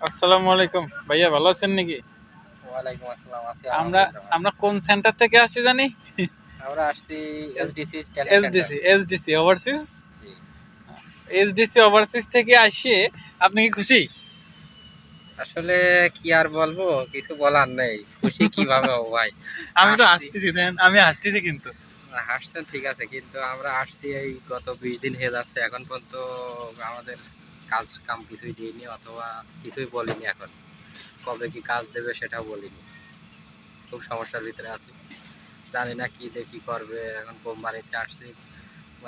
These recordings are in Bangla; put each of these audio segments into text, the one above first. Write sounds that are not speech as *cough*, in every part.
আসসালামু আলাইকুম। ভাইয়া ভালো আছেন নাকি? ওয়ালাইকুম আসসালাম আছি আমরা আমরা কোন সেন্টার থেকে আসছি জানি? আমরা আসছি SDC SDC SDC overseas SDC overseas থেকে আসে আপনি কি খুশি? আসলে কি আর বলব কিছু বলার নেই। খুশি কীভাবে হব ভাই? *laughs* আমি তো দেন আমি আসতেছি কিন্তু। হাসছেন ঠিক আছে কিন্তু আমরা আসছি এই গত বিশ দিন হয়ে যাচ্ছে এখন পর্যন্ত আমাদের কাজ কাম কিছুই দিইনি অথবা কিছুই বলিনি এখন। কবে কি কাজ দেবে সেটাও বলিনি। খুব সমস্যার ভিতরে আছি। জানি না কি দেখি করবে এখন কোম্পানিতে আসছি।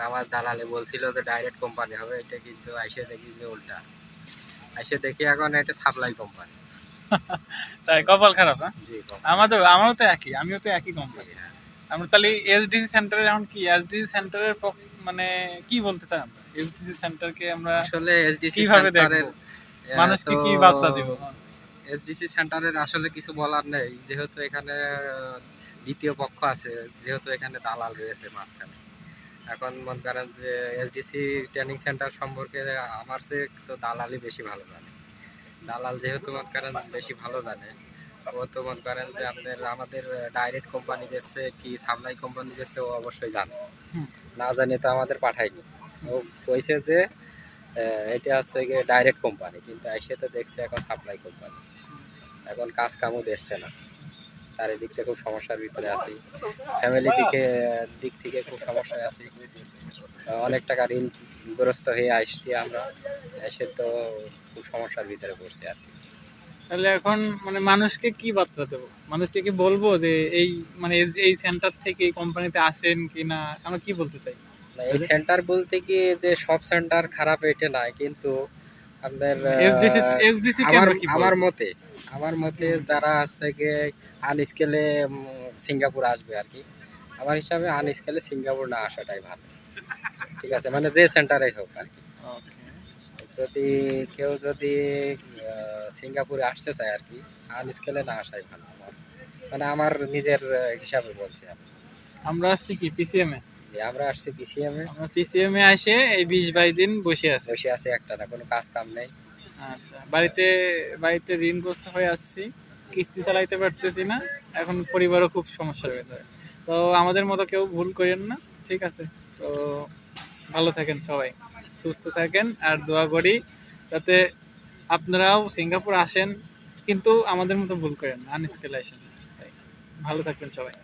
আমার দালালে বলছিল যে ডাইরেক্ট কোম্পানি হবে এটা কিন্তু আইসে দেখি যে উল্টা। আইসে দেখি এখন এটা সাপ্লাই কোম্পানি *laughs* তাই কপাল খারাপ হ্যাঁ? জি আমাদের আমারও তো একই আমিও তো একই কোম্পানি আমরা তাহলে এসডিসি সেন্টারে এখন কি? এসডিসি সেন্টারের মানে কি বলতে চাই আমরা? এসডিসি সেন্টারকে আমরা আসলে এসডিসি কীভাবে সেন্টারের দেখব? মানুষকে কি বার্তা দিব? এসডিসি সেন্টারের আসলে কিছু বলার নেই। যেহেতু এখানে দ্বিতীয় পক্ষ আছে যেহেতু এখানে দালাল রয়েছে মাঝখানে। এখন মনে করেন যে এসডিসি ট্রেনিং সেন্টার সম্পর্কে আমার চেয়ে তো দালালই বেশি ভালো জানে। দালাল যেহেতু মনে করেন বেশি ভালো জানে ও তো মনে করেন যে আমাদের আমাদের ডাইরেক্ট কোম্পানি যাচ্ছে কি সাপ্লাই কোম্পানি যাচ্ছে ও অবশ্যই জানে। না জানে তো আমাদের পাঠায়নি। ও কইছে যে এটা হচ্ছে গিয়ে ডাইরেক্ট কোম্পানি কিন্তু এসে তো দেখছে এখন সাপ্লাই কোম্পানি এখন কাজ কামও দেখছে না। চারিদিক থেকে খুব সমস্যার ভিতরে আছি। ফ্যামিলি দিকে দিক থেকে খুব সমস্যায় আছি। অনেক টাকা ঋণগ্রস্ত হয়ে আসছি আমরা। এসে তো খুব সমস্যার ভিতরে পড়ছি আর কি। তাহলে এখন মানে মানুষকে কি বার্তা দেবো? মানুষকে কি বলব যে এই মানে এই- এই সেন্টার থেকে এই কোম্পানিতে আসেন কি না আমরা কি বলতে চাই? এই সেন্টার বলতে কি যে সব সেন্টার খারাপ এটা নয় কিন্তু আপনার এসডিসি এসডিসি আমার কি? মতে আমার মতে যারা আছে গিয়ে আনস্কেলে সিঙ্গাপুর আসবে আর কি আমার হিসাবে আনস্কেলে সিঙ্গাপুর না আসাটাই ভালো। ঠিক আছে মানে যে সেন্টারে হোক আর কি। যদি কেউ যদি সিঙ্গাপুরে আসতে চাই আর কি। আনস্কেলে না আসাই ভালো আমার। মানে আমার নিজের হিসাবে বলছি আমি। আমরা আসছি কি পিসিএম এ? যে আমরা আসছি পিসিএম এ। আমরা পিসিএম এ আসে এই বিশ বাইশ দিন বসে আছে। বসে আছি একটা না কোনো কাজ কাম নেই। আচ্ছা বাড়িতে বাড়িতে ঋণগ্রস্ত হয়ে আসছি। কিস্তি চালাইতে পারতেছি না। এখন পরিবারও খুব সমস্যার ভেতরে। তো আমাদের মতো কেউ ভুল করেন না ঠিক আছে? তো ভালো থাকেন সবাই। সুস্থ থাকেন আর দোয়া করি যাতে আপনারাও সিঙ্গাপুর আসেন কিন্তু আমাদের মতো ভুল করেন আনস্কেল আসেন। ভালো থাকবেন সবাই।